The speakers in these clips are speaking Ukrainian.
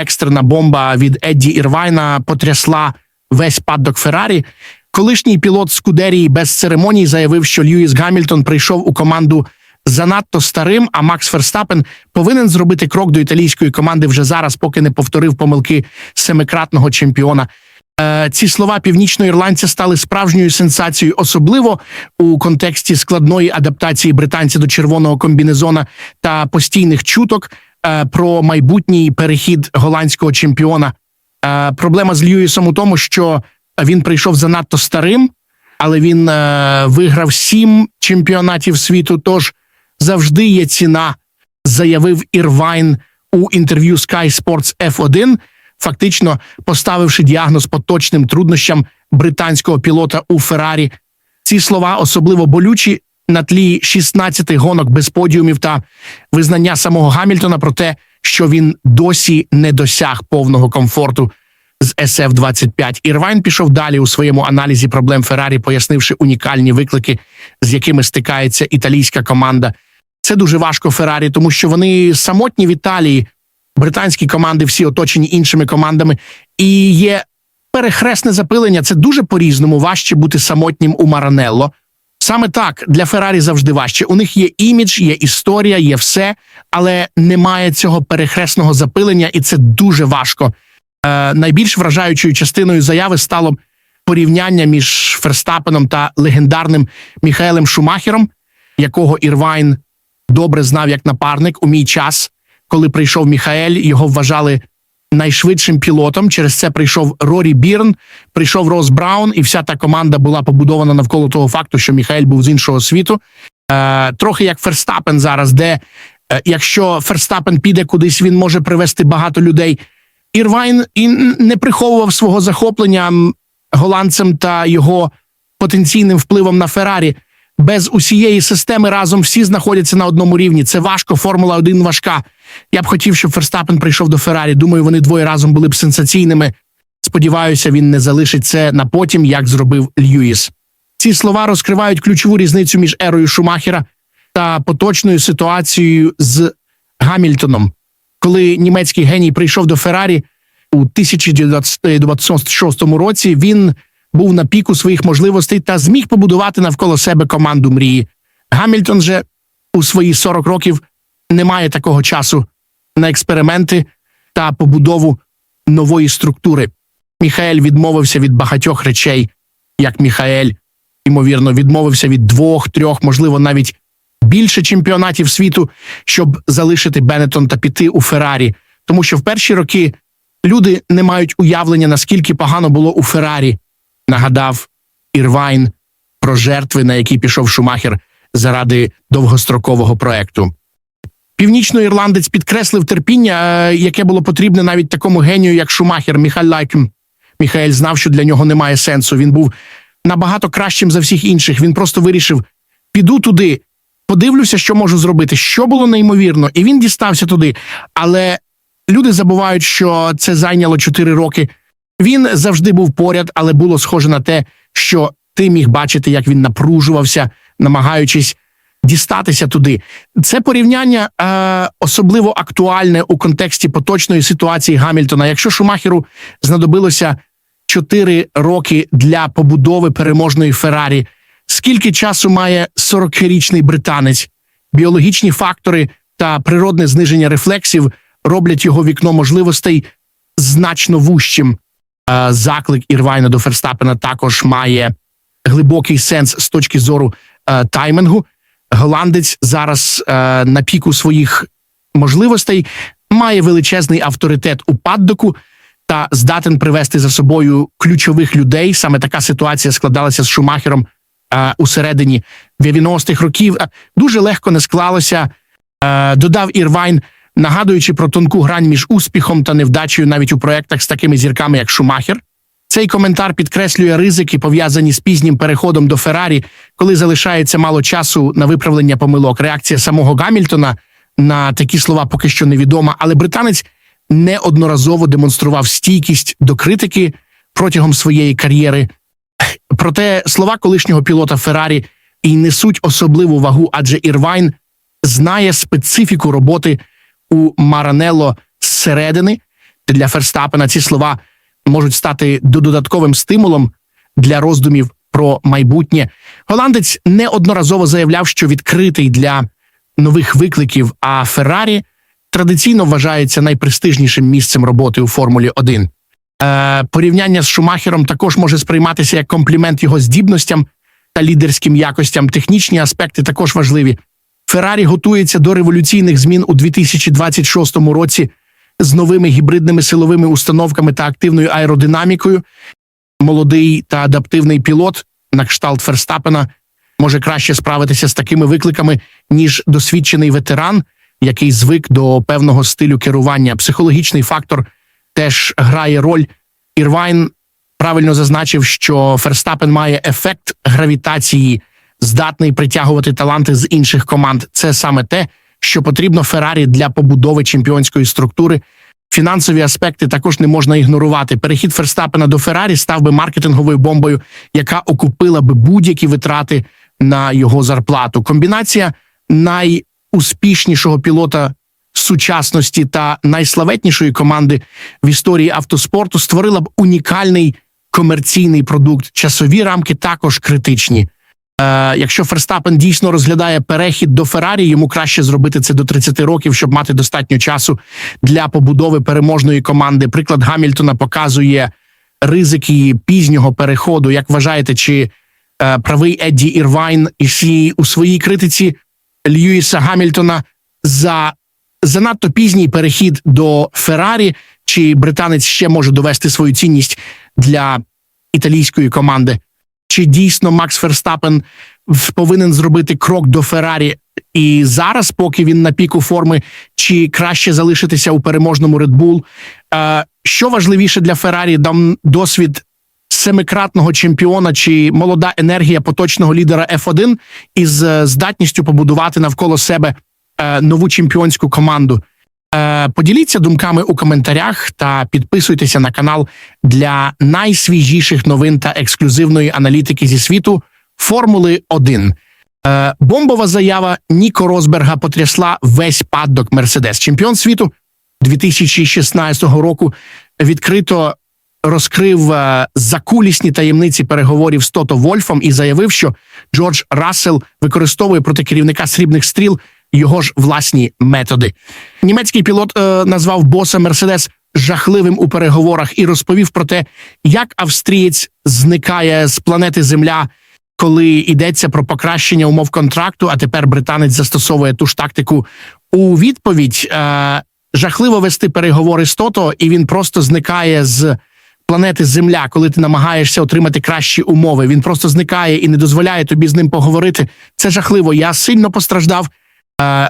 екстрена бомба від Едді Ірвайна потрясла весь паддок Феррарі. Колишній пілот Скудерії без церемоній заявив, що Льюіс Гамільтон прийшов у команду занадто старим, а Макс Ферстапен повинен зробити крок до італійської команди вже зараз, поки не повторив помилки семикратного чемпіона. Е, Ці слова північноірландця стали справжньою сенсацією, особливо у контексті складної адаптації британця до червоного комбінезона та постійних чуток про майбутній перехід голландського чемпіона. Е, Проблема з Льюісом у тому, що він прийшов занадто старим, але він е, виграв сім чемпіонатів світу. Тож завжди є ціна, заявив Ірвайн у інтерв'ю Sky Sports F1, фактично поставивши діагноз поточним труднощам британського пілота у Феррарі. Ці слова особливо болючі на тлі 16 гонок без подіумів та визнання самого Гамільтона про те, що він досі не досяг повного комфорту з SF-25. Ірвайн пішов далі у своєму аналізі проблем Феррарі, пояснивши унікальні виклики, з якими стикається італійська команда. Це дуже важко Феррарі, тому що вони самотні в Італії. Британські команди всі оточені іншими командами, і є перехресне запилення. Це дуже по-різному важче бути самотнім у Маранелло. Саме так для Феррарі завжди важче. У них є імідж, є історія, є все, але немає цього перехресного запилення, і це дуже важко. Е, найбільш вражаючою частиною заяви стало порівняння між Ферстапеном та легендарним Міхаелем Шумахером, якого Ірвайн добре знав як напарник у мій час, коли прийшов Міхаель, його вважали найшвидшим пілотом. Через це прийшов Рорі Бірн, прийшов Рос Браун, і вся та команда була побудована навколо того факту, що Міхаель був з іншого світу. Е, трохи як Ферстапен зараз, де е, якщо Ферстапен піде кудись, він може привести багато людей. Ірвайн і не приховував свого захоплення голландцем та його потенційним впливом на Феррарі. Без усієї системи разом всі знаходяться на одному рівні. Це важко. Формула 1 важка. Я б хотів, щоб Ферстапен прийшов до Феррарі. Думаю, вони двоє разом були б сенсаційними. Сподіваюся, він не залишить це на потім, як зробив Льюіс. Ці слова розкривають ключову різницю між ерою Шумахера та поточною ситуацією з Гамільтоном. Коли німецький геній прийшов до Феррарі у 1926 році, він був на піку своїх можливостей та зміг побудувати навколо себе команду мрії. Гамільтон же у свої 40 років не має такого часу на експерименти та побудову нової структури. Міхаель відмовився від багатьох речей, як Міхаель, ймовірно, відмовився від двох, трьох, можливо, навіть більше чемпіонатів світу, щоб залишити Бенетон та піти у Феррарі. Тому що в перші роки люди не мають уявлення, наскільки погано було у Феррарі. Нагадав Ірвайн про жертви, на які пішов Шумахер заради довгострокового проекту. Північноірландець підкреслив терпіння, е, яке було потрібне навіть такому генію, як Шумахер Міхаль Лайкм. Міхаель знав, що для нього немає сенсу. Він був набагато кращим за всіх інших. Він просто вирішив: піду туди, подивлюся, що можу зробити. Що було неймовірно, і він дістався туди. Але люди забувають, що це зайняло 4 роки. Він завжди був поряд, але було схоже на те, що ти міг бачити, як він напружувався, намагаючись дістатися туди. Це порівняння е, особливо актуальне у контексті поточної ситуації Гамільтона. Якщо Шумахеру знадобилося 4 роки для побудови переможної Феррарі, скільки часу має 40-річний британець? Біологічні фактори та природне зниження рефлексів роблять його вікно можливостей значно вущим. Е, Заклик Ірвайна до Ферстапена також має глибокий сенс з точки зору е, таймінгу. Голландець зараз е, на піку своїх можливостей має величезний авторитет у паддоку та здатен привести за собою ключових людей. Саме така ситуація складалася з Шумахером е, у середині 90-х років. Е, Дуже легко не склалося. Е, додав Ірвайн, нагадуючи про тонку грань між успіхом та невдачею навіть у проєктах з такими зірками, як Шумахер. Цей коментар підкреслює ризики, пов'язані з пізнім переходом до Феррарі, коли залишається мало часу на виправлення помилок. Реакція самого Гамільтона на такі слова поки що невідома, але британець неодноразово демонстрував стійкість до критики протягом своєї кар'єри. Проте слова колишнього пілота Феррарі і несуть особливу вагу, адже Ірвайн знає специфіку роботи у Маранелло зсередини Для Ферстапена ці слова можуть стати додатковим стимулом для роздумів про майбутнє. Голландець неодноразово заявляв, що відкритий для нових викликів, а Феррарі традиційно вважається найпрестижнішим місцем роботи у Формулі 1. Е, порівняння з Шумахером також може сприйматися як комплімент його здібностям та лідерським якостям. Технічні аспекти також важливі. Феррарі готується до революційних змін у 2026 році з новими гібридними силовими установками та активною аеродинамікою. Молодий та адаптивний пілот на кшталт Ферстапена може краще справитися з такими викликами, ніж досвідчений ветеран, який звик до певного стилю керування. Психологічний фактор теж грає роль. Ірвайн правильно зазначив, що Ферстапен має ефект гравітації, здатний притягувати таланти з інших команд. Це саме те, що потрібно Феррарі для побудови чемпіонської структури. Фінансові аспекти також не можна ігнорувати. Перехід Ферстапена до Феррарі став би маркетинговою бомбою, яка окупила би будь-які витрати на його зарплату. Комбінація найуспішнішого пілота сучасності та найславетнішої команди в історії автоспорту створила б унікальний комерційний продукт. Часові рамки також критичні. Е, якщо Ферстапен дійсно розглядає перехід до Феррарі, йому краще зробити це до 30 років, щоб мати достатньо часу для побудови переможної команди. Приклад Гамільтона показує ризики пізнього переходу. Як вважаєте, чи е, правий Едді Ірвайн і у своїй критиці Льюіса Гамільтона за занадто пізній перехід до Феррарі, чи британець ще може довести свою цінність для італійської команди? Чи дійсно Макс Ферстапен повинен зробити крок до Феррарі і зараз, поки він на піку форми, чи краще залишитися у переможному Red Bull? Е, Що важливіше для Феррарі? Дам досвід семикратного чемпіона чи молода енергія поточного лідера F1 із е, здатністю побудувати навколо себе е, нову чемпіонську команду. Е, Поділіться думками у коментарях та підписуйтеся на канал для найсвіжіших новин та ексклюзивної аналітики зі світу Формули 1. Е, Бомбова заява Ніко Росберга потрясла весь паддок Мерседес. Чемпіон світу 2016 року відкрито розкрив е, закулісні таємниці переговорів з Тото Вольфом і заявив, що Джордж Рассел використовує проти керівника срібних стріл його ж власні методи. Німецький пілот е, назвав боса Мерседес жахливим у переговорах і розповів про те, як австрієць зникає з планети Земля, коли йдеться про покращення умов контракту. А тепер британець застосовує ту ж тактику у відповідь. Е, жахливо вести переговори з Тото, і він просто зникає з. Планети Земля, коли ти намагаєшся отримати кращі умови, він просто зникає і не дозволяє тобі з ним поговорити. Це жахливо. Я сильно постраждав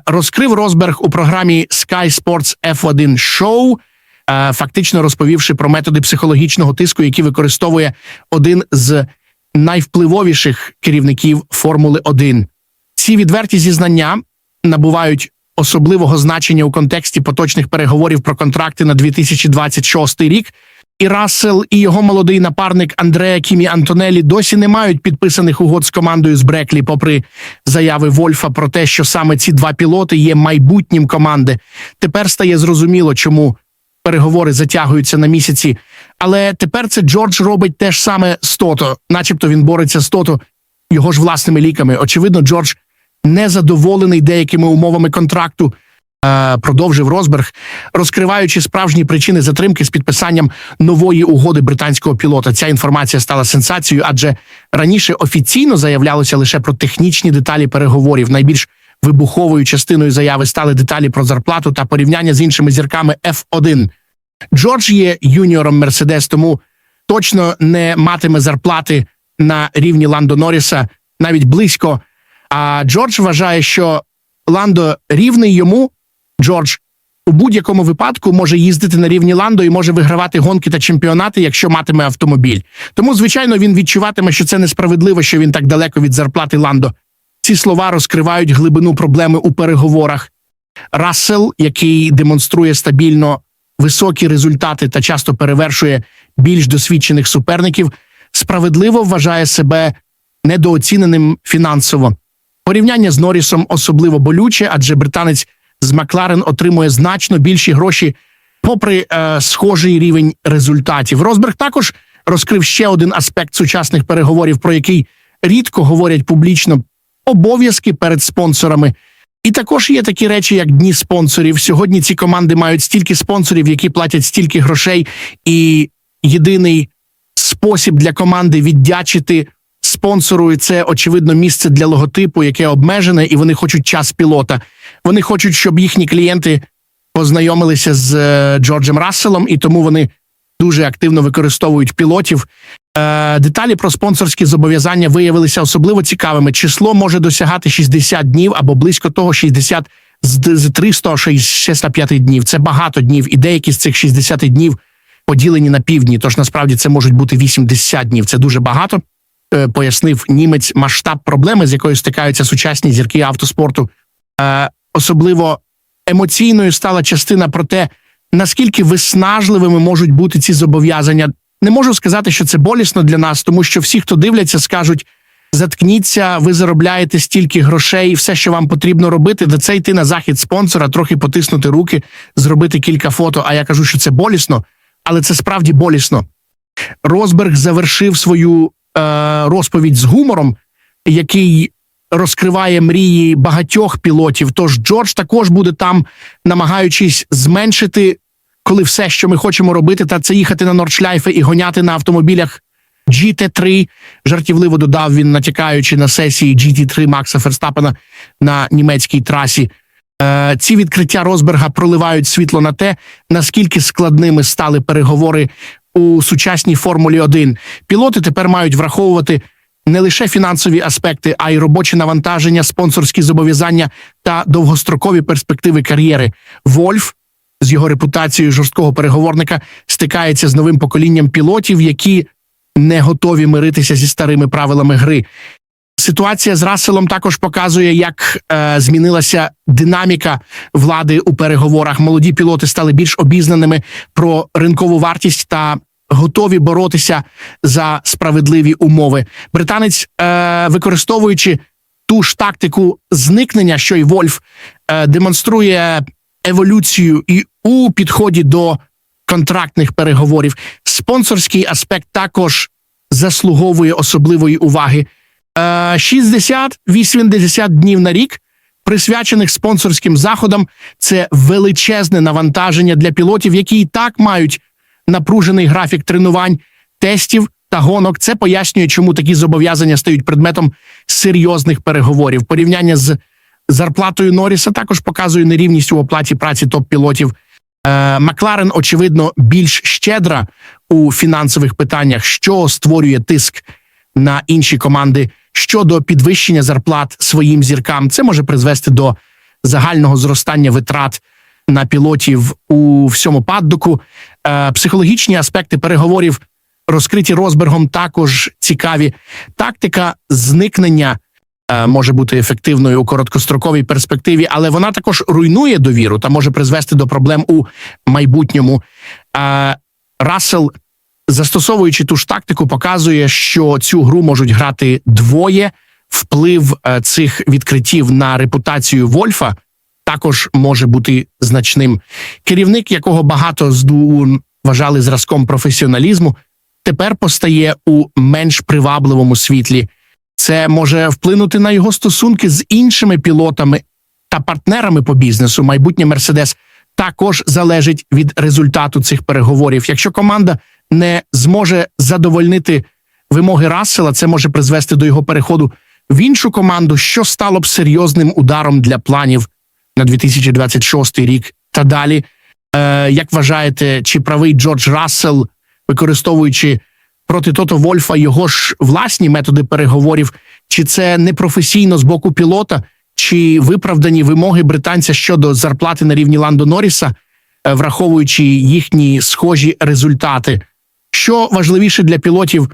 розкрив Росберг у програмі Sky Sports F1 Show, е, фактично розповівши про методи психологічного тиску, які використовує один з найвпливовіших керівників Формули 1. Ці відверті зізнання набувають особливого значення у контексті поточних переговорів про контракти на 2026 рік. І Рассел і його молодий напарник Андреа Кімі Антонелі досі не мають підписаних угод з командою з Бреклі, попри заяви Вольфа про те, що саме ці два пілоти є майбутнім команди. Тепер стає зрозуміло, чому переговори затягуються на місяці. Але тепер це Джордж робить те ж саме з Тото, начебто він бореться з Тото його ж власними ліками. Очевидно, Джордж незадоволений деякими умовами контракту. Е, продовжив Розберг, розкриваючи справжні причини затримки з підписанням нової угоди британського пілота. Ця інформація стала сенсацією, адже раніше офіційно заявлялося лише про технічні деталі переговорів. Найбільш вибуховою частиною заяви стали деталі про зарплату та порівняння з іншими зірками F1. Джордж є юніором Мерседес, тому точно не матиме зарплати на рівні Ландо Норріса навіть близько. А Джордж вважає, що Ландо рівний йому. Джордж у будь-якому випадку може їздити на рівні ландо і може вигравати гонки та чемпіонати, якщо матиме автомобіль. Тому, звичайно, він відчуватиме, що це несправедливо, що він так далеко від зарплати ландо. Ці слова розкривають глибину проблеми у переговорах. Рассел, який демонструє стабільно високі результати та часто перевершує більш досвідчених суперників, справедливо вважає себе недооціненим фінансово. Порівняння з Норрісом особливо болюче, адже британець з Макларен отримує значно більші гроші попри е, схожий рівень результатів. Розберг також розкрив ще один аспект сучасних переговорів, про який рідко говорять публічно обов'язки перед спонсорами. І також є такі речі, як дні спонсорів. Сьогодні ці команди мають стільки спонсорів, які платять стільки грошей, і єдиний спосіб для команди віддячити спонсору, і це очевидно місце для логотипу, яке обмежене, і вони хочуть час пілота. Вони хочуть, щоб їхні клієнти познайомилися з е, Джорджем Расселом, і тому вони дуже активно використовують пілотів. Е, деталі про спонсорські зобов'язання виявилися особливо цікавими. Число може досягати 60 днів або близько того 60 з з 365 днів. Це багато днів, і деякі з цих 60 днів поділені на півдні. Тож насправді це можуть бути 80 днів. Це дуже багато. Е, Пояснив німець масштаб проблеми, з якою стикаються сучасні зірки автоспорту. Особливо емоційною стала частина про те, наскільки виснажливими можуть бути ці зобов'язання. Не можу сказати, що це болісно для нас, тому що всі, хто дивляться, скажуть: заткніться, ви заробляєте стільки грошей, і все, що вам потрібно робити, де це йти на захід спонсора, трохи потиснути руки, зробити кілька фото. А я кажу, що це болісно, але це справді болісно. Розберг завершив свою е, розповідь з гумором, який розкриває мрії багатьох пілотів. Тож Джордж також буде там, намагаючись зменшити, коли все, що ми хочемо робити, та це їхати на Нордшляйфи і гоняти на автомобілях GT3, жартівливо додав він, натякаючи на сесії GT3 Макса Ферстапена на німецькій трасі. Е, Ці відкриття Розберга проливають світло на те, наскільки складними стали переговори у сучасній Формулі 1. Пілоти тепер мають враховувати не лише фінансові аспекти, а й робочі навантаження, спонсорські зобов'язання та довгострокові перспективи кар'єри. Вольф з його репутацією жорсткого переговорника стикається з новим поколінням пілотів, які не готові миритися зі старими правилами гри. Ситуація з Расселом також показує, як е, змінилася динаміка влади у переговорах. Молоді пілоти стали більш обізнаними про ринкову вартість та готові боротися за справедливі умови. Британець, е, використовуючи ту ж тактику зникнення, що й Вольф, е, демонструє еволюцію і у підході до контрактних переговорів. Спонсорський аспект також заслуговує особливої уваги. Е, 60-80 днів на рік, присвячених спонсорським заходам, це величезне навантаження для пілотів, які і так мають напружений графік тренувань, тестів та гонок. Це пояснює, чому такі зобов'язання стають предметом серйозних переговорів. Порівняння з зарплатою Норріса також показує нерівність у оплаті праці топ-пілотів. Е, Макларен, очевидно, більш щедра у фінансових питаннях, що створює тиск на інші команди щодо підвищення зарплат своїм зіркам. Це може призвести до загального зростання витрат на пілотів у всьому паддоку. Е, Психологічні аспекти переговорів розкриті Розбергом також цікаві. Тактика зникнення е, може бути ефективною у короткостроковій перспективі, але вона також руйнує довіру та може призвести до проблем у майбутньому. Е, Рассел, застосовуючи ту ж тактику, показує, що цю гру можуть грати двоє. Вплив цих відкриттів на репутацію Вольфа також може бути значним. Керівник, якого багато з ДУ вважали зразком професіоналізму, тепер постає у менш привабливому світлі. Це може вплинути на його стосунки з іншими пілотами та партнерами по бізнесу. Майбутнє Мерседес також залежить від результату цих переговорів. Якщо команда не зможе задовольнити вимоги Рассела, це може призвести до його переходу в іншу команду, що стало б серйозним ударом для планів на 2026 рік та далі. Е, Як вважаєте, чи правий Джордж Рассел, використовуючи проти Тото Вольфа його ж власні методи переговорів, чи це непрофесійно з боку пілота, чи виправдані вимоги британця щодо зарплати на рівні Ландо Норріса, е, враховуючи їхні схожі результати? Що важливіше для пілотів?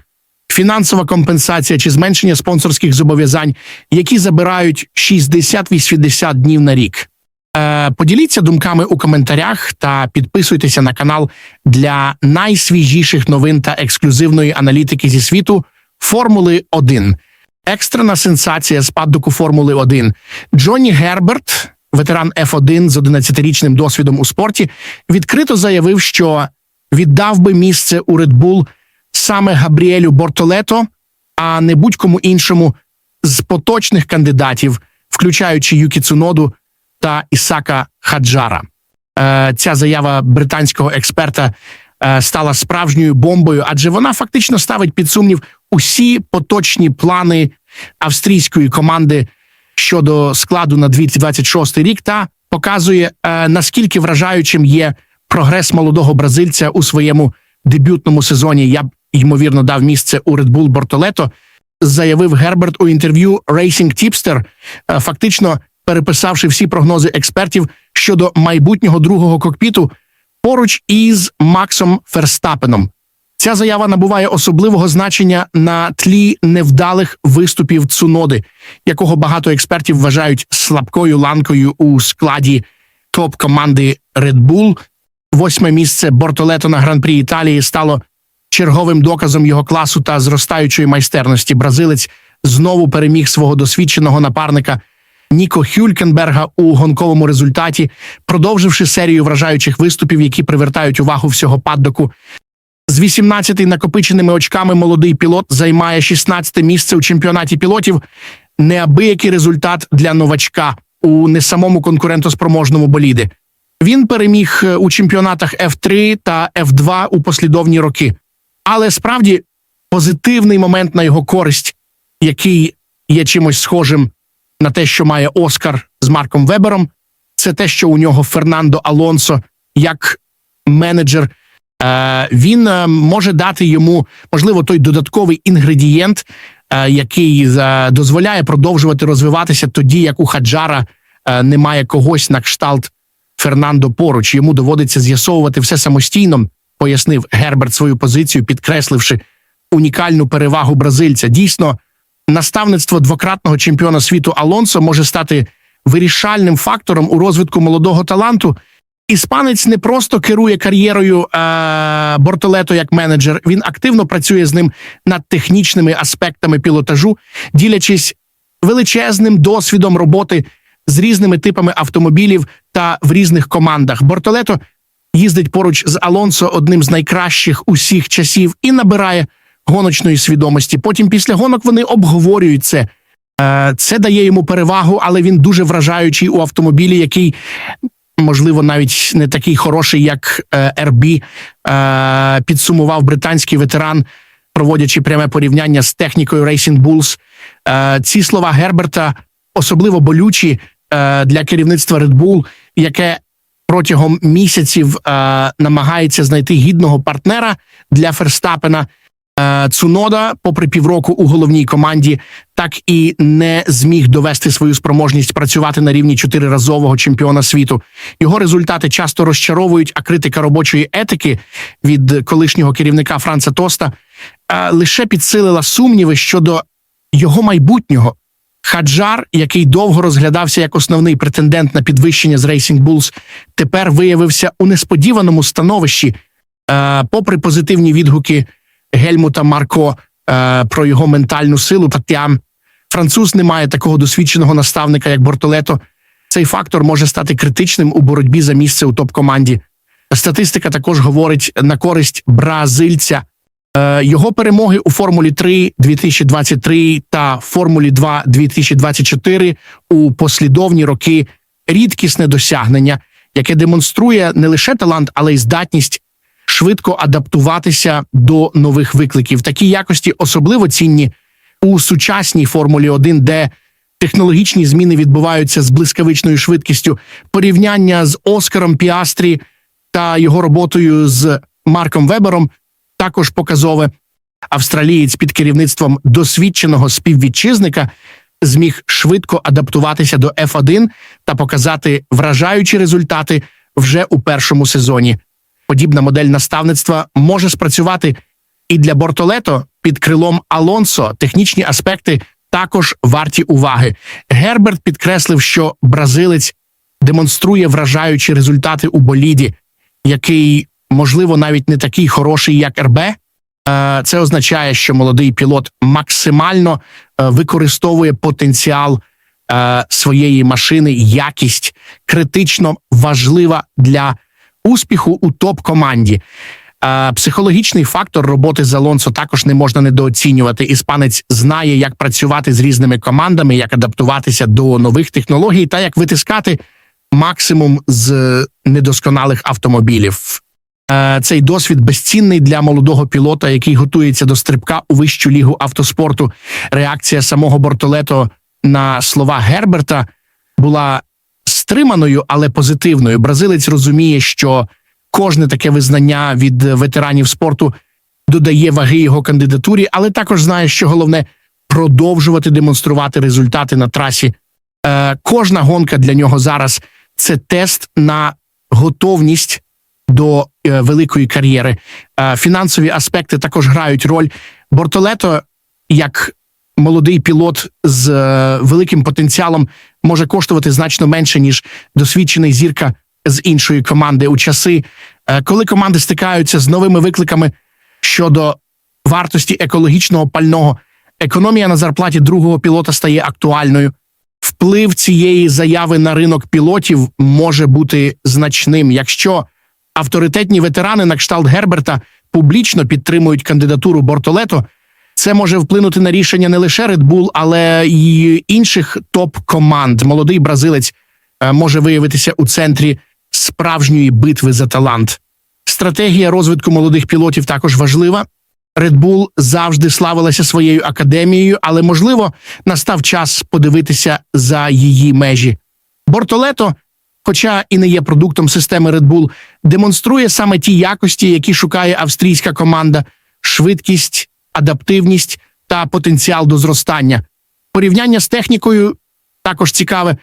Фінансова компенсація чи зменшення спонсорських зобов'язань, які забирають 60-80 днів на рік. Е, Поділіться думками у коментарях та підписуйтеся на канал для найсвіжіших новин та ексклюзивної аналітики зі світу Формули 1. Екстрена сенсація з паддоку Формули 1. Джонні Герберт ветеран F1 з 11-річним досвідом у спорті, відкрито заявив, що віддав би місце у Red Bull саме Габріелю Бортолето, а не будь-кому іншому з поточних кандидатів, включаючи Юкі Цуноду та Ісака Хаджара. Е, ця заява британського експерта е, стала справжньою бомбою, адже вона фактично ставить під сумнів усі поточні плани австрійської команди щодо складу на 2026 рік та показує е, наскільки вражаючим є прогрес молодого бразильця у своєму дебютному сезоні. Я б ймовірно дав місце у Red Bull Бортолето. Заявив Герберт у інтерв'ю Racing Tipster, фактично переписавши всі прогнози експертів щодо майбутнього другого кокпіту поруч із Максом Ферстапеном. Ця заява набуває особливого значення на тлі невдалих виступів Цуноди, якого багато експертів вважають слабкою ланкою у складі топ команди Red Bull. Восьме місце Бортолето на гран-прі Італії стало черговим доказом його класу та зростаючої майстерності. Бразилець знову переміг свого досвідченого напарника Ніко Хюлькенберга у гонковому результаті, продовживши серію вражаючих виступів, які привертають увагу всього паддоку. З 18 накопиченими очками молодий пілот займає 16 місце у чемпіонаті пілотів. Неабиякий результат для новачка у не самому конкурентоспроможному боліди. Він переміг е, у чемпіонатах F3 та F2 у послідовні роки. Але справді позитивний момент на його користь, який є чимось схожим на те, що має Оскар з Марком Вебером, це те, що у нього Фернандо Алонсо як менеджер. Е, він е, може дати йому можливо той додатковий інгредієнт, е, який дозволяє продовжувати розвиватися тоді, як у Хаджара немає когось на кшталт Фернандо поруч. Йому доводиться з'ясовувати все самостійно, пояснив Герберт свою позицію, підкресливши унікальну перевагу бразильця. Дійсно, наставництво двократного чемпіона світу Алонсо може стати вирішальним фактором у розвитку молодого таланту. Іспанець не просто керує кар'єрою е, Бортолето як менеджер, він активно працює з ним над технічними аспектами пілотажу, ділячись величезним досвідом роботи з різними типами автомобілів та в різних командах. Бортолето їздить поруч з Алонсо одним з найкращих усіх часів і набирає гоночної свідомості. Потім після гонок вони обговорюють це. Е, Це дає йому перевагу, але він дуже вражаючий у автомобілі, який можливо навіть не такий хороший, як е, RB, е, підсумував британський ветеран, проводячи пряме порівняння з технікою Racing Bulls. Е, Ці слова Герберта особливо болючі е, для керівництва Red Bull, яке протягом місяців е, намагається знайти гідного партнера для Ферстапена. Е, Цунода, попри півроку у головній команді, так і не зміг довести свою спроможність працювати на рівні чотириразового чемпіона світу. Його результати часто розчаровують, а критика робочої етики від колишнього керівника Франца Тоста е, лише підсилила сумніви щодо його майбутнього. Хаджар, який довго розглядався як основний претендент на підвищення з Racing Bulls, тепер виявився у несподіваному становищі, е, попри позитивні відгуки. Гельмута Марко е, про його ментальну силу Татям. Француз не має такого досвідченого наставника, як Бортолето. Цей фактор може стати критичним у боротьбі за місце у топ-команді. Статистика також говорить на користь бразильця. Е, його перемоги у Формулі 3 2023 та Формулі 2 2024 у послідовні роки рідкісне досягнення, яке демонструє не лише талант, але й здатність швидко адаптуватися до нових викликів. Такі якості особливо цінні у сучасній Формулі 1, де технологічні зміни відбуваються з блискавичною швидкістю. Порівняння з Оскаром Піастрі та його роботою з Марком Вебером також показове. Австралієць під керівництвом досвідченого співвітчизника зміг швидко адаптуватися до F1 та показати вражаючі результати вже у першому сезоні. Подібна модель наставництва може спрацювати і для Бортолето під крилом Алонсо. Технічні аспекти також варті уваги. Герберт підкреслив, що бразилець демонструє вражаючі результати у боліді, який, можливо, навіть не такий хороший, як РБ. Е, Це означає, що молодий пілот максимально е, використовує потенціал е, своєї машини, якість критично важлива для успіху у топ-команді. Психологічний фактор роботи з Алонсо також не можна недооцінювати. Іспанець знає, як працювати з різними командами, як адаптуватися до нових технологій та як витискати максимум з недосконалих автомобілів. Цей досвід безцінний для молодого пілота, який готується до стрибка у вищу лігу автоспорту. Реакція самого Бортолето на слова Герберта була стриманою, але позитивною. Бразилець розуміє, що кожне таке визнання від ветеранів спорту додає ваги його кандидатурі, але також знає, що головне продовжувати демонструвати результати на трасі. Е, кожна гонка для нього зараз це тест на готовність до е, великої кар'єри. Е, фінансові аспекти також грають роль. Бортолето, як молодий пілот з е, великим потенціалом, може коштувати значно менше, ніж досвідчений зірка з іншої команди у часи, е, коли команди стикаються з новими викликами щодо вартості екологічного пального. Економія на зарплаті другого пілота стає актуальною. Вплив цієї заяви на ринок пілотів може бути значним, якщо авторитетні ветерани на кшталт Герберта публічно підтримують кандидатуру Бортолето. Це може вплинути на рішення не лише Red Bull, але й інших топ-команд. Молодий бразилець е, може виявитися у центрі справжньої битви за талант. Стратегія розвитку молодих пілотів також важлива. Red Bull завжди славилася своєю академією, але можливо настав час подивитися за її межі. Бортолето, хоча і не є продуктом системи Red Bull, демонструє саме ті якості, які шукає австрійська команда: швидкість, адаптивність та потенціал до зростання. Порівняння з технікою також цікаве.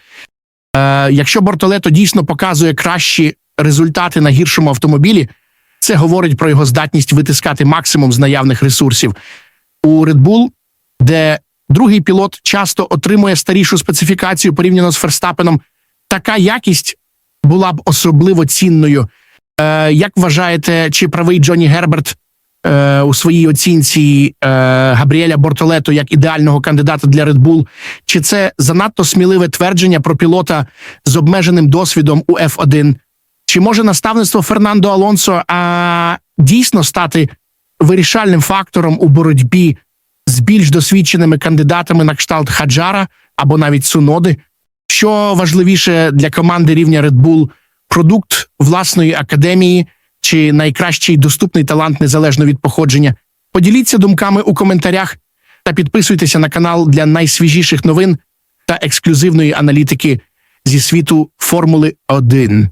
Е, якщо Бортолето дійсно показує кращі результати на гіршому автомобілі, це говорить про його здатність витискати максимум з наявних ресурсів. У Red Bull, де другий пілот часто отримує старішу специфікацію порівняно з Ферстапеном, така якість була б особливо цінною. Е, як вважаєте, чи правий Джонні Герберт е, у своїй оцінці е, Габріеля Бортолето як ідеального кандидата для Red Bull? Чи це занадто сміливе твердження про пілота з обмеженим досвідом у F1? Чи може наставництво Фернандо Алонсо а, дійсно стати вирішальним фактором у боротьбі з більш досвідченими кандидатами на кшталт Хаджара або навіть Суноди? Що важливіше для команди рівня Red Bull – продукт власної академії чи найкращий доступний талант незалежно від походження? Поділіться думками у коментарях та підписуйтеся на канал для найсвіжіших новин та ексклюзивної аналітики зі світу Формули 1.